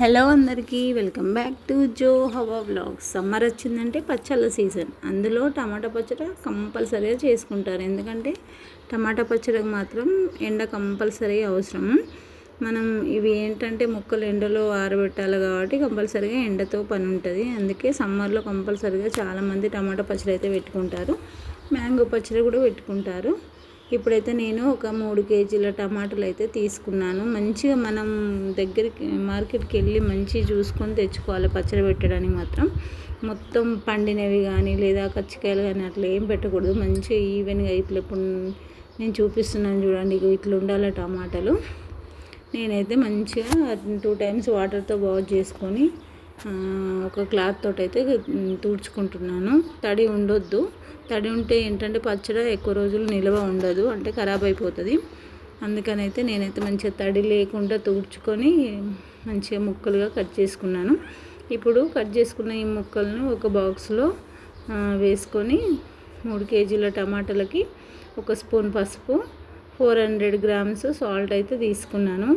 Hello అందరికీ welcome back to జో హవా blogs. Summer వచ్చిందంటే పచ్చళ్ళ సీజన్. అందులో టమాటా పచ్చడి కంపల్సరీగా చేసుకుంటారు. ఎందుకంటే టమాటా పచ్చడికి మాత్రం ఎండ కంపల్సరీ అవసరం. మనం ఇవి ఏంటంటే మొక్కలు ఎండలో ఆరబెట్టాలి కాబట్టి కంపల్సరీగా ఎండతో పని ఉంటుంది. అందుకే సమ్మర్లో కంపల్సరీగా చాలామంది టమాటా పచ్చడి అయితే పెట్టుకుంటారు. మ్యాంగో పచ్చడి కూడా పెట్టుకుంటారు. ఇప్పుడైతే నేను ఒక మూడు కేజీల టమాటాలు అయితే తీసుకున్నాను. మంచిగా మనం దగ్గరికి మార్కెట్కి వెళ్ళి మంచిగా చూసుకొని తెచ్చుకోవాలి పచ్చడి పెట్టడానికి మాత్రం. మొత్తం పండినవి కానీ లేదా కచ్చికాయలు కానీ అట్లా ఏం పెట్టకూడదు. మంచిగా ఈవెన్గా ఇట్లా ఇప్పుడు నేను చూపిస్తున్నాను చూడండి ఇట్లా ఉండాలి టమాటాలు. నేనైతే మంచిగా టూ టైమ్స్ వాటర్తో వాష్ చేసుకొని ఒక క్లాత్ తోటి అయితే తుడుచుకుంటున్నాను. తడి ఉండొద్దు. తడి ఉంటే ఏంటంటే పచ్చడి ఎక్కువ రోజులు నిల్వ ఉండదు అంటే ఖరాబ్ అయిపోతుంది. అందుకని అయితే నేనైతే మంచిగా తడి లేకుండా తుడుచుకొని మంచిగా ముక్కలుగా కట్ చేసుకున్నాను. ఇప్పుడు కట్ చేసుకున్న ఈ ముక్కలను ఒక బాక్స్లో వేసుకొని మూడు కేజీల టమాటాలకి ఒక స్పూన్ పసుపు ఫోర్ హండ్రెడ్ గ్రామ్స్ సాల్ట్ అయితే తీసుకున్నాను.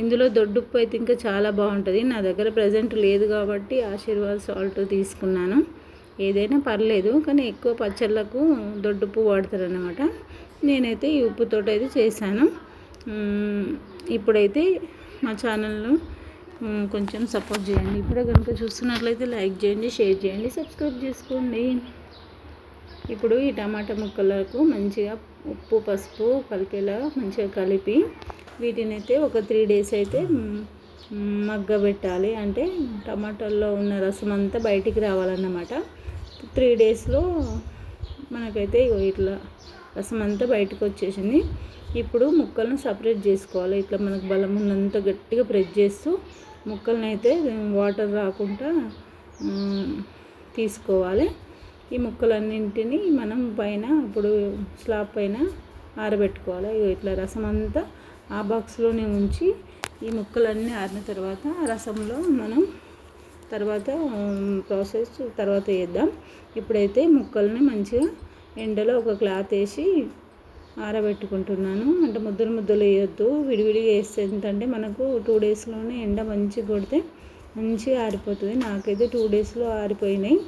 ఇందులో దొడ్డుప్పు అయితే ఇంకా చాలా బాగుంటుంది. నా దగ్గర ప్రజెంట్ లేదు కాబట్టి ఆశీర్వాద్ సాల్ట్ తీసుకున్నాను. ఏదైనా పర్లేదు కానీ ఎక్కువ పచ్చళ్ళకు దొడ్డుప్పు వాడతారనమాట నేనైతే ఈ ఉప్పుతో అయితే చేశాను. ఇప్పుడైతే మా ఛానల్ను కొంచెం సపోర్ట్ చేయండి. ఇప్పుడే కనుక చూస్తున్నట్లయితే లైక్ చేయండి షేర్ చేయండి సబ్స్క్రైబ్ చేసుకోండి. ఇప్పుడు ఈ టమాటా ముక్కలకు మంచిగా ఉప్పు పసుపు కలిపేలా మంచిగా కలిపి వీటిని అయితే ఒక త్రీ డేస్ అయితే మగ్గబెట్టాలి. అంటే టమాటాల్లో ఉన్న రసం అంతా బయటికి రావాలన్నమాట. త్రీ డేస్లో మనకైతే ఇట్లా రసం అంతా బయటకు వచ్చేసింది. ఇప్పుడు ముక్కలను సపరేట్ చేసుకోవాలి. ఇట్లా మనకు బలం ఉన్నంత గట్టిగా ప్రెస్ చేస్తూ ముక్కలను అయితే వాటర్ రాకుండా తీసుకోవాలి. ఈ ముక్కలన్నింటినీ మనం పైన ఇప్పుడు స్లాబ్ పైన ఆరబెట్టుకోవాలి. ఇట్లా రసం అంతా ఆ బాక్స్లోనే ఉంచి ఈ ముక్కలన్నీ ఆరిన తర్వాత రసంలో మనం తర్వాత ప్రాసెస్ తర్వాత వేద్దాం ఇప్పుడైతే ముక్కల్ని మంచిగా ఎండలో ఒక క్లాత్ వేసి ఆరబెట్టుకుంటున్నాను. అంటే ముద్దలు ముద్దలు వేయొద్దు. విడివిడిగా వేస్తే ఏంటంటే మనకు టూ డేస్లోనే ఎండ మంచిగా కొడితే మంచిగా ఆరిపోతుంది. నాకైతే టూ డేస్లో ఆరిపోయినాయి.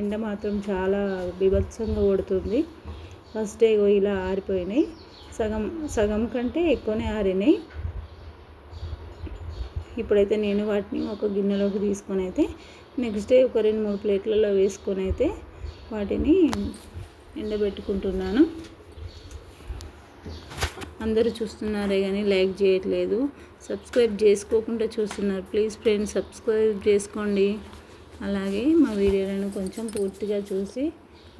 ఎండ మాత్రం చాలా బీభత్సంగా కొడుతుంది. ఫస్ట్ డే ఇలా ఆరిపోయినాయి. సగం సగం కంటే ఎక్కువనే ఆరినాయి. ఇప్పుడైతే నేను వాటిని ఒక గిన్నెలోకి తీసుకొని అయితే నెక్స్ట్ డే ఒక రెండు మూడు ప్లేట్లలో వేసుకొని అయితే వాటిని ఎండబెట్టుకుంటున్నాను. అందరూ చూస్తున్నారే కానీ లైక్ చేయట్లేదు. సబ్స్క్రైబ్ చేసుకోకుండా చూస్తున్నారు. ప్లీజ్ ఫ్రెండ్స్ సబ్స్క్రైబ్ చేసుకోండి. అలాగే మా వీడియోలను కొంచెం పూర్తిగా చూసి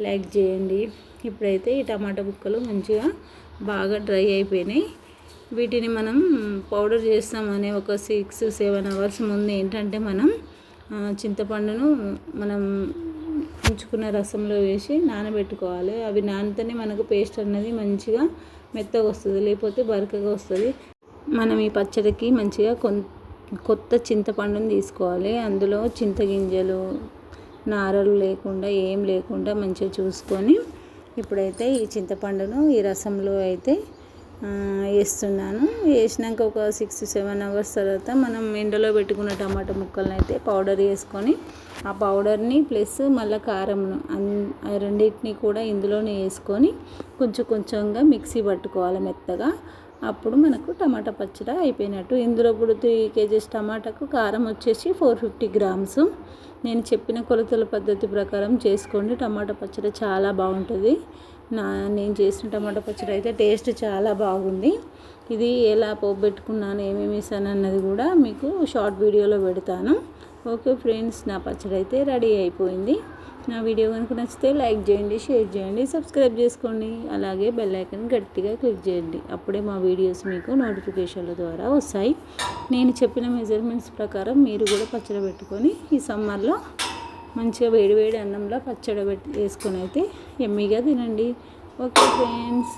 లైక్ చేయండి. ఇప్పుడైతే ఈ టమాటా ముక్కలు మంచిగా బాగా డ్రై అయిపోయినాయి. వీటిని మనం పౌడర్ చేస్తామనే ఒక సిక్స్ సెవెన్ అవర్స్ ముందు ఏంటంటే మనం చింతపండును మనం ఉంచుకున్న రసంలో వేసి నానబెట్టుకోవాలి. అవి నానితేనే మనకు పేస్ట్ అన్నది మంచిగా మెత్తగా వస్తుంది లేకపోతే బరకగా వస్తుంది. మనం ఈ పచ్చడికి మంచిగా కొత్త చింతపండుని తీసుకోవాలి. అందులో చింతగింజలు నారలు లేకుండా ఏం లేకుండా మంచిగా చూసుకొని ఇప్పుడైతే ఈ చింతపండును ఈ రసంలో అయితే వేస్తున్నాను. వేసినాక ఒక సిక్స్ సెవెన్ అవర్స్ తర్వాత మనం ఎండలో పెట్టుకున్న టమాటా ముక్కలను అయితే పౌడర్ వేసుకొని ఆ పౌడర్ని ప్లస్ మళ్ళీ కారంను రెండింటిని కూడా ఇందులోనే వేసుకొని కొంచెం కొంచెంగా మిక్సీ పట్టుకోవాలి మెత్తగా. అప్పుడు మనకు టమాటా పచ్చడి అయిపోయినట్టు. ఇందులో ఇప్పుడు త్రీ కేజీస్ టమాటాకు కారం వచ్చేసి ఫోర్ ఫిఫ్టీ గ్రామ్స్ నేను చెప్పిన కొలతల పద్ధతి ప్రకారం చేసుకోండి. టమాటా పచ్చడి చాలా బాగుంటుంది. నా నేను చేసిన టమాటా పచ్చడి అయితే టేస్ట్ చాలా బాగుంది. ఇది ఎలా పోబెట్టుకున్నాను ఏమేమి వేసాను అన్నది కూడా మీకు షార్ట్ వీడియోలో పెడతాను. ఓకే ఫ్రెండ్స్ నా పచ్చడి అయితే రెడీ అయిపోయింది. నా వీడియో కనుక నచ్చితే లైక్ చేయండి షేర్ చేయండి సబ్స్క్రైబ్ చేసుకోండి. అలాగే బెల్ ఐకన్ గట్టిగా క్లిక్ చేయండి. అప్పుడే మా వీడియోస్ మీకు నోటిఫికేషన్ల ద్వారా వస్తాయి. నేను చెప్పిన మెజర్మెంట్స్ ప్రకారం మీరు కూడా పచ్చడి పెట్టుకొని ఈ సమ్మర్లో మంచిగా వేడి వేడి అన్నంలో పచ్చడి పెట్టి వేసుకొని అయితే ఎమ్మీగా తినండి. Okay friends.